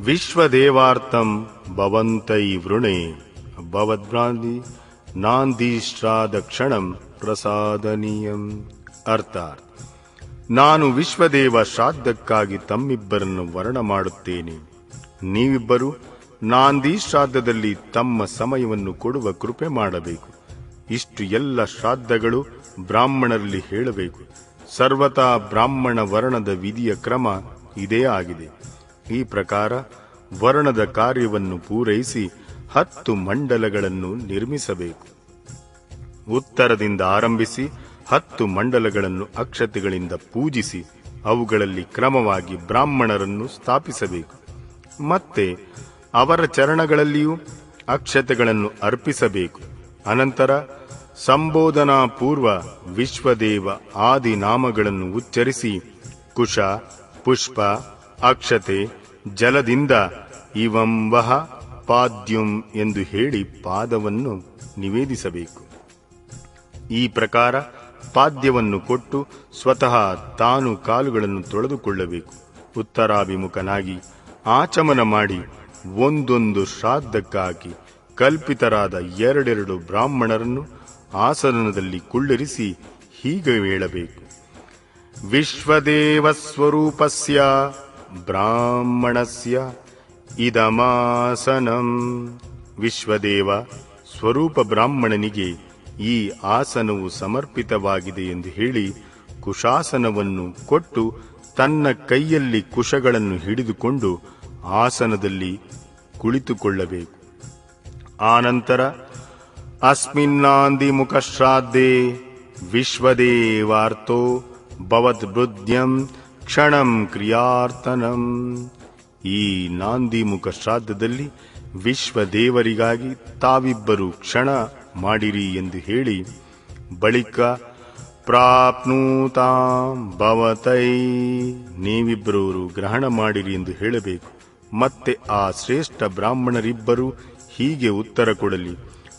ವಿಶ್ವದೇವಾರ್ಥಂ ಭವಂತೈ ವೃಣೆ. ಭವದ್ಭ್ರಾಂತಿ ನಾಂದೀಶ್ರಾದ ಕ್ಷಣಂ ಪ್ರಸಾದನೀಯಂ. ಅರ್ಥಾತ್ ನಾನು ವಿಶ್ವದೇವ ಶ್ರಾದ್ದಕ್ಕಾಗಿ ತಮ್ಮಿಬ್ಬರನ್ನು ವರ್ಣ ಮಾಡುತ್ತೇನೆ. ನೀವಿಬ್ಬರು ನಾಂದಿ ಶ್ರಾದ್ದದಲ್ಲಿ ತಮ್ಮ ಸಮಯವನ್ನು ಕೊಡುವ ಕೃಪೆ ಮಾಡಬೇಕು. ಇಷ್ಟು ಎಲ್ಲ ಶ್ರಾದ್ದಗಳು ಬ್ರಾಹ್ಮಣರಲ್ಲಿ ಹೇಳಬೇಕು. ಸರ್ವತಾ ಬ್ರಾಹ್ಮಣ ವರ್ಣದ ವಿಧಿಯ ಕ್ರಮ ಇದೇ ಆಗಿದೆ. ಈ ಪ್ರಕಾರ ವರ್ಣದ ಕಾರ್ಯವನ್ನು ಪೂರೈಸಿ ಹತ್ತು ಮಂಡಲಗಳನ್ನು ನಿರ್ಮಿಸಬೇಕು. ಉತ್ತರದಿಂದ ಆರಂಭಿಸಿ ಹತ್ತು ಮಂಡಲಗಳನ್ನು ಅಕ್ಷತೆಗಳಿಂದ ಪೂಜಿಸಿ ಅವುಗಳಲ್ಲಿ ಕ್ರಮವಾಗಿ ಬ್ರಾಹ್ಮಣರನ್ನು ಸ್ಥಾಪಿಸಬೇಕು. ಮತ್ತೆ ಅವರ ಚರಣಗಳಲ್ಲಿಯೂ ಅಕ್ಷತೆಗಳನ್ನು ಅರ್ಪಿಸಬೇಕು. ಅನಂತರ ಸಂಬೋಧನಾ ಪೂರ್ವ ವಿಶ್ವದೇವ ಆದಿ ನಾಮಗಳನ್ನು ಉಚ್ಚರಿಸಿ ಕುಶ, ಪುಷ್ಪ ಅಕ್ಷತೆ ಜಲದಿಂದ ಇವಂಬಹ ಪಾದ್ಯುಂ ಎಂದು ಹೇಳಿ ಪಾದವನ್ನು ನಿವೇದಿಸಬೇಕು. ಈ ಪ್ರಕಾರ ಪಾದ್ಯವನ್ನು ಕೊಟ್ಟು ಸ್ವತಃ ತಾನು ಕಾಲುಗಳನ್ನು ತೊಳೆದುಕೊಳ್ಳಬೇಕು. ಉತ್ತರಾಭಿಮುಖನಾಗಿ ಆಚಮನ ಮಾಡಿ ಒಂದೊಂದು ಶ್ರಾದ್ದಕ್ಕಾಗಿ ಕಲ್ಪಿತರಾದ ಎರಡೆರಡು ಬ್ರಾಹ್ಮಣರನ್ನು ಆಸನದಲ್ಲಿ ಕುಳ್ಳಿರಿಸಿ ಹೀಗೆ ಹೇಳಬೇಕು. ವಿಶ್ವದೇವ ಸ್ವರೂಪಸ್ಯ ಬ್ರಾಹ್ಮಣಸ್ಯ ಇದಮಾಸನಂ. ವಿಶ್ವದೇವ ಸ್ವರೂಪ ಬ್ರಾಹ್ಮಣನಿಗೆ ಈ ಆಸನವು ಸಮರ್ಪಿತವಾಗಿದೆ ಎಂದು ಹೇಳಿ ಕುಶಾಸನವನ್ನು ಕೊಟ್ಟು ತನ್ನ ಕೈಯಲ್ಲಿ ಕುಶಗಳನ್ನು ಹಿಡಿದುಕೊಂಡು ಆಸನದಲ್ಲಿ ಕುಳಿತುಕೊಳ್ಳಬೇಕು. ಆನಂತರ, ಅಸ್ಮಿನ್ನಾಂದಿ ಮುಖಶ್ರಾದ್ದೇ ವಿಶ್ವದೇವಾರ್ಥೋ ಭವದ್ಬುದ್ಧ್ಯಂ ಕ್ಷಣಂ ಕ್ರಿಯಾರ್ತನಂ ಈ ನಾಂದಿ ಮುಖ ಶ್ರಾದ್ದದಲ್ಲಿ ವಿಶ್ವದೇವರಿಗಾಗಿ ತಾವಿಬ್ಬರು ಕ್ಷಣ ಮಾಡಿರಿ ಎಂದು ಹೇಳಿ, ಬಳಿಕ ಪ್ರಾಪ್ನೂತಾಂ ಭವತೈ ನೀವಿಬ್ಬರವರು ಗ್ರಹಣ ಮಾಡಿರಿ ಎಂದು ಹೇಳಬೇಕು. ಮತ್ತೆ ಆ ಶ್ರೇಷ್ಠ ಬ್ರಾಹ್ಮಣರಿಬ್ಬರು ಹೀಗೆ ಉತ್ತರ ಕೊಡಲಿ.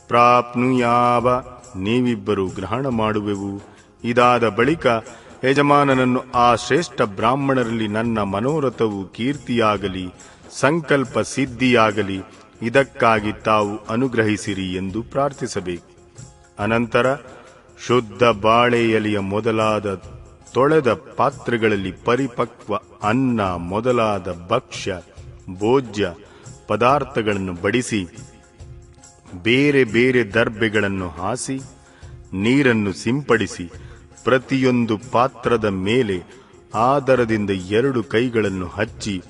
ಪ್ರಾಪ್ನುಯಾವ, ನೀವಿಬ್ಬರು ಗ್ರಹಣ ಮಾಡುವೆವು. ಇದಾದ ಬಳಿಕ ಯಜಮಾನನನ್ನು ಆ ಶ್ರೇಷ್ಠ ಬ್ರಾಹ್ಮಣರಲ್ಲಿ ನನ್ನ ಮನೋರಥವು ಕೀರ್ತಿಯಾಗಲಿ, ಸಂಕಲ್ಪ ಸಿದ್ಧಿಯಾಗಲಿ, ಇದಕ್ಕಾಗಿ ತಾವು ಅನುಗ್ರಹಿಸಿರಿ ಎಂದು ಪ್ರಾರ್ಥಿಸಬೇಕು. ಅನಂತರ ಶುದ್ಧ ಬಾಳೆ ಎಲೆಯ ಮೊದಲಾದ ತೊಳೆದ ಪಾತ್ರೆಗಳಲ್ಲಿ ಪರಿಪಕ್ವ ಅನ್ನ, ಮೊದಲಾದ ಭಕ್ಷ್ಯ, ಭೋಜ್ಯ ಪದಾರ್ಥಗಳನ್ನು ಬಡಿಸಿ, ಬೇರೆ ಬೇರೆ ದರ್ಬೆಗಳನ್ನು ಹಾಸಿ, ನೀರನ್ನು ಸಿಂಪಡಿಸಿ ಪ್ರತಿಯೊಂದು ಪಾತ್ರದ ಮೇಲೆ ಆದರದಿಂದ ಎರಡು ಕೈಗಳನ್ನು ಹಚ್ಚಿ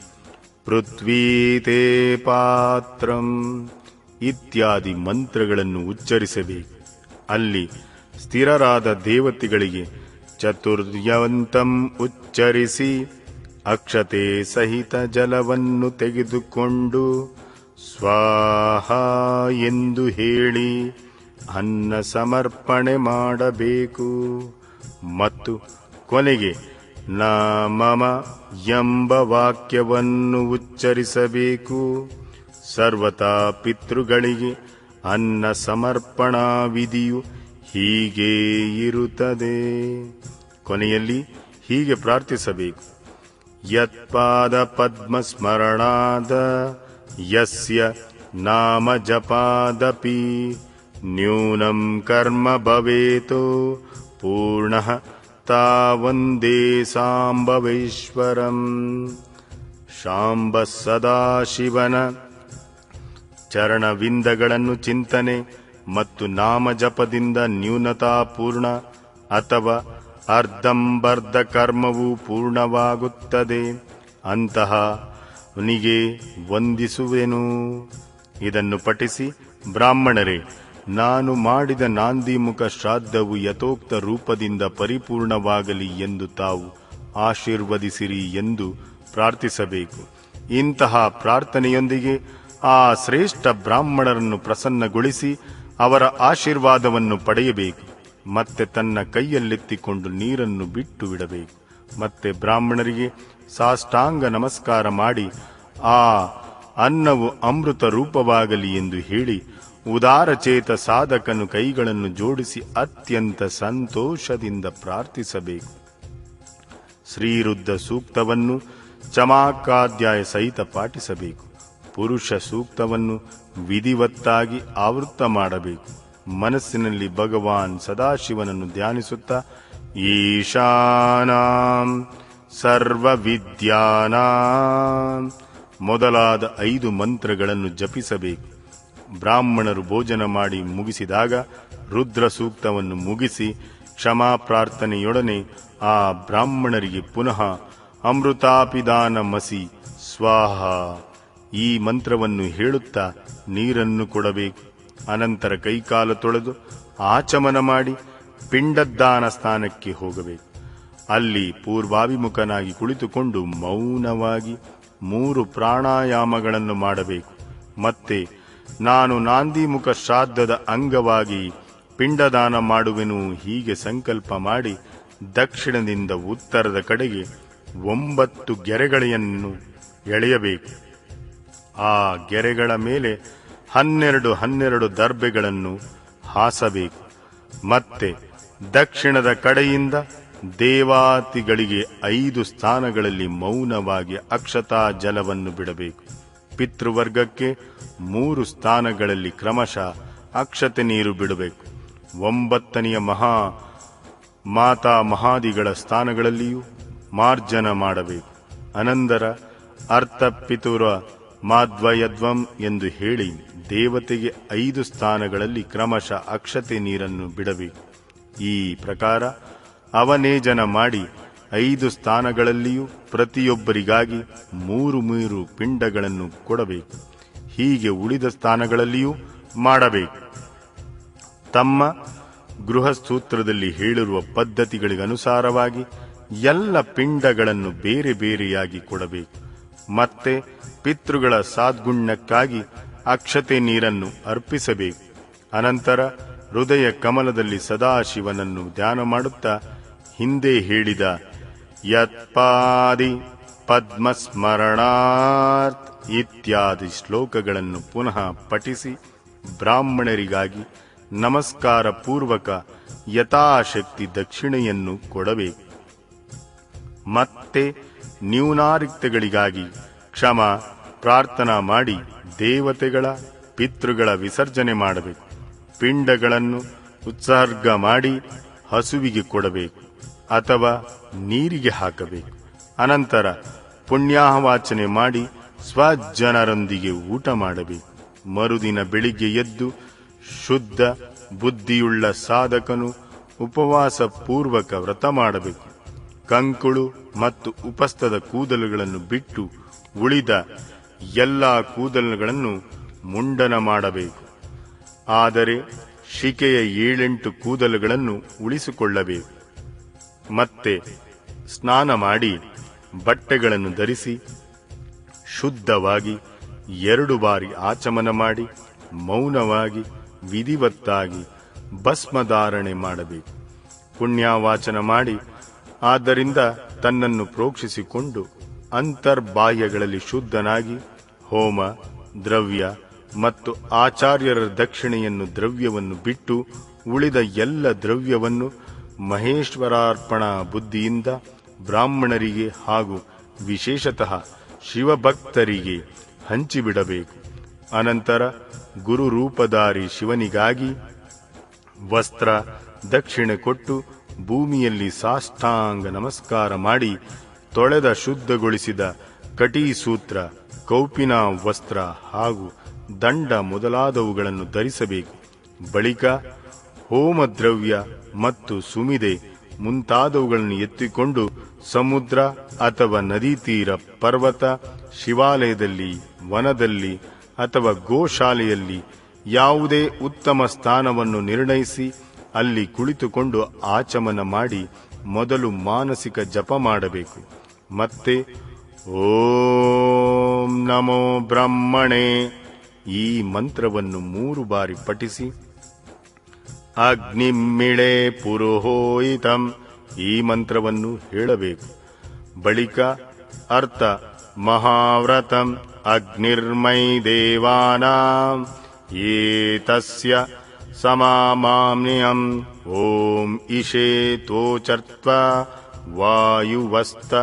ಪೃಥ್ವೀತೇ ಪಾತ್ರಂ ಇತ್ಯಾದಿ ಮಂತ್ರಗಳನ್ನು ಉಚ್ಚರಿಸಬೇಕು. ಅಲ್ಲಿ ಸ್ಥಿರರಾದ ದೇವತೆಗಳಿಗೆ ಚತುರ್ಯವಂತಂ ಉಚ್ಚರಿಸಿ, ಅಕ್ಷತೆ ಸಹಿತ ಜಲವನ್ನು ತೆಗೆದುಕೊಂಡು, ಸ್ವಾಹ ಎಂದು ಹೇಳಿ ಅನ್ನ ಸಮರ್ಪಣೆ ಮಾಡಬೇಕು. ಮತ್ತು ಕೊನೆಗೆ ನ ಮಮ ಎಂಬ ವಾಕ್ಯವನ್ನು ಉಚ್ಚರಿಸಬೇಕು. ಸರ್ವತಾ ಪಿತೃಗಳಿಗೆ ಅನ್ನ ಸಮರ್ಪಣಾ ವಿಧಿಯು ಹೀಗೆ ಇರುತ್ತದೆ. ಕೊನೆಯಲ್ಲಿ ಹೀಗೆ ಪ್ರಾರ್ಥಿಸಬೇಕು. ಯತ್ಪಾದ ಪದ್ಮ ಸ್ಮರಣಾದ ಯಸ್ಯ ನಾಮ ಜಪಾದಪಿ, ನ್ಯೂನಂ ಕರ್ಮ ಭವೇತೋ ಪೂರ್ಣ ತಾವಂದೇ ಸಾಂಬವೇಶ್ವರಂ ಶಾಂಬ ಸದಾಶಿವನ ಚರಣವಿಂದಗಳನ್ನು ಚಿಂತನೆ ಮತ್ತು ನಾಮ ಜಪದಿಂದ ನ್ಯೂನತಾಪೂರ್ಣ ಅಥವಾ ಅರ್ಧಂಬರ್ಧ ಕರ್ಮವು ಪೂರ್ಣವಾಗುತ್ತದೆ ಅಂತಹ ನಿಗೆ ವಂದಿಸುವೆನು ಇದನ್ನು ಪಠಿಸಿ ಬ್ರಾಹ್ಮಣರೇ ನಾನು ಮಾಡಿದ ನಾಂದಿಮುಖ ಶ್ರಾದ್ದವು ಯಥೋಕ್ತ ರೂಪದಿಂದ ಪರಿಪೂರ್ಣವಾಗಲಿ ಎಂದು ತಾವು ಆಶೀರ್ವದಿಸಿರಿ ಎಂದು ಪ್ರಾರ್ಥಿಸಬೇಕು. ಇಂತಹ ಪ್ರಾರ್ಥನೆಯೊಂದಿಗೆ ಆ ಶ್ರೇಷ್ಠ ಬ್ರಾಹ್ಮಣರನ್ನು ಪ್ರಸನ್ನಗೊಳಿಸಿ ಅವರ ಆಶೀರ್ವಾದವನ್ನು ಪಡೆಯಬೇಕು. ಮತ್ತೆ ತನ್ನ ಕೈಯಲ್ಲೆತ್ತಿಕೊಂಡು ನೀರನ್ನು ಬಿಟ್ಟು ಬಿಡಬೇಕು. ಮತ್ತೆ ಬ್ರಾಹ್ಮಣರಿಗೆ ಸಾಷ್ಟಾಂಗ ನಮಸ್ಕಾರ ಮಾಡಿ, ಆ ಅನ್ನವು ಅಮೃತ ರೂಪವಾಗಲಿ ಎಂದು ಹೇಳಿ ಉದಾರಚೇತ ಸಾಧಕನು ಕೈಗಳನ್ನು ಜೋಡಿಸಿ ಅತ್ಯಂತ ಸಂತೋಷದಿಂದ ಪ್ರಾರ್ಥಿಸಬೇಕು. ಶ್ರೀರುದ್ಧ ಸೂಕ್ತವನ್ನು ಚಮಾಕಾಧ್ಯಾಯ ಸಹಿತ ಪಾಠಿಸಬೇಕು. ಪುರುಷ ಸೂಕ್ತವನ್ನು ವಿಧಿವತ್ತಾಗಿ ಆವೃತ್ತ ಮಾಡಬೇಕು. ಮನಸ್ಸಿನಲ್ಲಿ ಭಗವಾನ್ ಸದಾಶಿವನನ್ನು ಧ್ಯಾನಿಸುತ್ತಾ, ಈಶಾನಾಂ ಸರ್ವವಿದ್ಯಾನಾಂ ಮೊದಲಾದ ಐದು ಮಂತ್ರಗಳನ್ನು ಜಪಿಸಬೇಕು. ಬ್ರಾಹ್ಮಣರು ಭೋಜನ ಮಾಡಿ ಮುಗಿಸಿದಾಗ ರುದ್ರ ಸೂಕ್ತವನ್ನು ಮುಗಿಸಿ ಕ್ಷಮಾ ಪ್ರಾರ್ಥನೆಯೊಡನೆ ಆ ಬ್ರಾಹ್ಮಣರಿಗೆ ಪುನಃ ಅಮೃತಾಪಿದಾನ ಮಸಿ, ಸ್ವಾಹ, ಈ ಮಂತ್ರವನ್ನು ಹೇಳುತ್ತಾ ನೀರನ್ನು ಕೊಡಬೇಕು. ಅನಂತರ ಕೈಕಾಲ ತೊಳೆದು ಆಚಮನ ಮಾಡಿ ಪಿಂಡದ್ದಾನ ಸ್ಥಾನಕ್ಕೆ ಹೋಗಬೇಕು. ಅಲ್ಲಿ ಪೂರ್ವಾಭಿಮುಖನಾಗಿ ಕುಳಿತುಕೊಂಡು ಮೌನವಾಗಿ ಮೂರು ಪ್ರಾಣಾಯಾಮಗಳನ್ನು ಮಾಡಬೇಕು. ಮತ್ತೆ ನಾನು ನಾಂದಿಮುಖ ಶ್ರಾದ್ದದ ಅಂಗವಾಗಿ ಪಿಂಡದಾನ ಮಾಡುವೆನು ಹೀಗೆ ಸಂಕಲ್ಪ ಮಾಡಿ ದಕ್ಷಿಣದಿಂದ ಉತ್ತರದ ಕಡೆಗೆ ಒಂಬತ್ತು ಗೆರೆಗಳನ್ನು ಎಳೆಯಬೇಕು. ಆ ಗೆರೆಗಳ ಮೇಲೆ ಹನ್ನೆರಡು ಹನ್ನೆರಡು ದರ್ಬೆಗಳನ್ನು ಹಾಸಬೇಕು. ಮತ್ತೆ ದಕ್ಷಿಣದ ಕಡೆಯಿಂದ ದೇವಾತಿಗಳಿಗೆ ಐದು ಸ್ಥಾನಗಳಲ್ಲಿ ಮೌನವಾಗಿ ಅಕ್ಷತಾ ಜಲವನ್ನು ಬಿಡಬೇಕು. ಪಿತೃವರ್ಗಕ್ಕೆ ಮೂರು ಸ್ಥಾನಗಳಲ್ಲಿ ಕ್ರಮಶಃ ಅಕ್ಷತೆ ನೀರು ಬಿಡಬೇಕು. ಒಂಬತ್ತನೆಯ ಮಹಾ ಮಾತಾ ಮಹಾದಿಗಳ ಸ್ಥಾನಗಳಲ್ಲಿಯೂ ಮಾರ್ಜನ ಮಾಡಬೇಕು. ಅನಂತರ ಅರ್ಥ ಪಿತುರ ಮಾದ್ವಯದ್ವಂ ಎಂದು ಹೇಳಿ ದೇವತೆಗೆ ಐದು ಸ್ಥಾನಗಳಲ್ಲಿ ಕ್ರಮಶಃ ಅಕ್ಷತೆ ನೀರನ್ನು ಬಿಡಬೇಕು. ಈ ಪ್ರಕಾರ ಅವನೇಜನ ಮಾಡಿ ಐದು ಸ್ಥಾನಗಳಲ್ಲಿಯೂ ಪ್ರತಿಯೊಬ್ಬರಿಗಾಗಿ ಮೂರು ಮೂರು ಪಿಂಡಗಳನ್ನು ಕೊಡಬೇಕು. ಹೀಗೆ ಉಳಿದ ಸ್ಥಾನಗಳಲ್ಲಿಯೂ ಮಾಡಬೇಕು. ತಮ್ಮ ಗೃಹಸೂತ್ರದಲ್ಲಿ ಹೇಳಿರುವ ಪದ್ಧತಿಗಳಿಗನುಸಾರವಾಗಿ ಎಲ್ಲ ಪಿಂಡಗಳನ್ನು ಬೇರೆ ಬೇರೆಯಾಗಿ ಕೊಡಬೇಕು. ಮತ್ತೆ ಪಿತೃಗಳ ಸಾದ್ಗುಣ್ಯಕ್ಕಾಗಿ ಅಕ್ಷತೆ ನೀರನ್ನು ಅರ್ಪಿಸಬೇಕು. ಅನಂತರ ಹೃದಯ ಕಮಲದಲ್ಲಿ ಸದಾಶಿವನನ್ನು ಧ್ಯಾನ ಮಾಡುತ್ತಾ ಹಿಂದೆ ಹೇಳಿದ ಯತ್ಪಾದಿ ಪದ್ಮಸ್ಮರಣಾರ್ಥ ಇತ್ಯಾದಿ ಶ್ಲೋಕಗಳನ್ನು ಪುನಃ ಪಠಿಸಿ ಬ್ರಾಹ್ಮಣರಿಗಾಗಿ ನಮಸ್ಕಾರ ಪೂರ್ವಕ ಯಥಾಶಕ್ತಿ ದಕ್ಷಿಣೆಯನ್ನು ಕೊಡಬೇಕು. ಮತ್ತೆ ನ್ಯೂನಾರಿಕ್ತಗಳಿಗಾಗಿ ಕ್ಷಮ ಪ್ರಾರ್ಥನಾ ಮಾಡಿ ದೇವತೆಗಳ ಪಿತೃಗಳ ವಿಸರ್ಜನೆ ಮಾಡಬೇಕು. ಪಿಂಡಗಳನ್ನು ಉತ್ಸರ್ಗ ಮಾಡಿ ಹಸುವಿಗೆ ಕೊಡಬೇಕು. ಅಥವಾ ನೀರಿಗೆ ಹಾಕಬೇಕು. ಅನಂತರ ಪುಣ್ಯಾಹವಾಚನೆ ಮಾಡಿ ಸ್ವಜನರೊಂದಿಗೆ ಊಟ ಮಾಡಬೇಕು. ಮರುದಿನ ಬೆಳಿಗ್ಗೆ ಎದ್ದು ಶುದ್ಧ, ಬುದ್ಧಿಯುಳ್ಳ ಸಾಧಕನು ಉಪವಾಸ ಪೂರ್ವಕ ವ್ರತ ಮಾಡಬೇಕು. ಕಂಕುಳು ಮತ್ತು ಉಪಸ್ಥದ ಕೂದಲುಗಳನ್ನು ಬಿಟ್ಟು ಉಳಿದ ಎಲ್ಲ ಕೂದಲುಗಳನ್ನು ಮುಂಡನ ಮಾಡಬೇಕು. ಆದರೆ ಶಿಕೆಯ ಏಳೆಂಟು ಕೂದಲುಗಳನ್ನು ಉಳಿಸಿಕೊಳ್ಳಬೇಕು. ಮತ್ತೆ ಸ್ನಾನ ಮಾಡಿ ಬಟ್ಟೆಗಳನ್ನು ಧರಿಸಿ ಶುದ್ಧವಾಗಿ ಎರಡು ಬಾರಿ ಆಚಮನ ಮಾಡಿ ಮೌನವಾಗಿ ವಿಧಿವತ್ತಾಗಿ ಭಸ್ಮಧಾರಣೆ ಮಾಡಬೇಕು. ಪುಣ್ಯವಾಚನ ಮಾಡಿ ಆದ್ದರಿಂದ ತನ್ನನ್ನು ಪ್ರೋಕ್ಷಿಸಿಕೊಂಡು ಅಂತರ್ಬಾಹ್ಯಗಳಲ್ಲಿ ಶುದ್ಧನಾಗಿ ಹೋಮ, ದ್ರವ್ಯ ಮತ್ತು ಆಚಾರ್ಯರ ದಕ್ಷಿಣೆಯನ್ನು ದ್ರವ್ಯವನ್ನು ಬಿಟ್ಟು ಉಳಿದ ಎಲ್ಲ ದ್ರವ್ಯವನ್ನು ಮಹೇಶ್ವರಾರ್ಪಣ ಬುದ್ಧಿಯಿಂದ ಬ್ರಾಹ್ಮಣರಿಗೆ ಹಾಗೂ ವಿಶೇಷತಃ ಶಿವಭಕ್ತರಿಗೆ ಹಂಚಿಬಿಡಬೇಕು. ಅನಂತರ ಗುರು ರೂಪಧಾರಿ ಶಿವನಿಗಾಗಿ ವಸ್ತ್ರ ದಕ್ಷಿಣೆ ಕೊಟ್ಟು ಭೂಮಿಯಲ್ಲಿ ಸಾಷ್ಟಾಂಗ ನಮಸ್ಕಾರ ಮಾಡಿ ತೊಳೆದ ಶುದ್ಧಗೊಳಿಸಿದ ಕಟೀಸೂತ್ರ, ಕೌಪಿನ ವಸ್ತ್ರ ಹಾಗೂ ದಂಡ ಮೊದಲಾದವುಗಳನ್ನು ಧರಿಸಬೇಕು. ಬಳಿಕ ಹೋಮದ್ರವ್ಯ ಮತ್ತು ಸುಮಿದೆ ಮುಂತಾದವುಗಳನ್ನು ಎತ್ತಿಕೊಂಡು ಸಮುದ್ರ ಅಥವಾ ನದಿ ತೀರ ಪರ್ವತ, ಶಿವಾಲಯದಲ್ಲಿ, ವನದಲ್ಲಿ ಅಥವಾ ಗೋಶಾಲೆಯಲ್ಲಿ ಯಾವುದೇ ಉತ್ತಮ ಸ್ಥಾನವನ್ನು ನಿರ್ಣಯಿಸಿ ಅಲ್ಲಿ ಕುಳಿತುಕೊಂಡು ಆಚಮನ ಮಾಡಿ ಮೊದಲು ಮಾನಸಿಕ ಜಪ ಮಾಡಬೇಕು. ಮತ್ತೆ, ಓಂ ನಮೋ ಬ್ರಹ್ಮಣೆ ಈ ಮಂತ್ರವನ್ನು ಮೂರು ಬಾರಿ ಪಠಿಸಿ ಅಗ್ನಿಮಿಳೆ ಪುರೋಹಿತಂ. ಈ ಮಂತ್ರವನ್ನು ಹೇಳಬೇಕು. ಬಳಿಕ ಅರ್ಥ, ಮಹಾವ್ರತಂ, ಅಗ್ನಿರ್ಮೈ ದೇವಾನಾಂ. ಏತಸ್ಯ ಸಮಾಮಾಮ್ನಿಯಂ, ಓಂ ಇಶೇ ತೋಚರ್ತ್ವ. ವಾಯುವಸ್ತ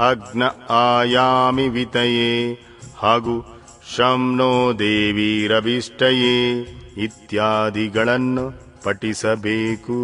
ಅಗ್ನ ಆಯಾಮಿ ವಿತಯೇ. ಹಾಗೂ ಶಂನೋ ದೇವಿರವಿಷ್ಟಯೇ ಇತ್ಯಾದಿಗಳನ್ನು ಪಠಿಸಬೇಕು.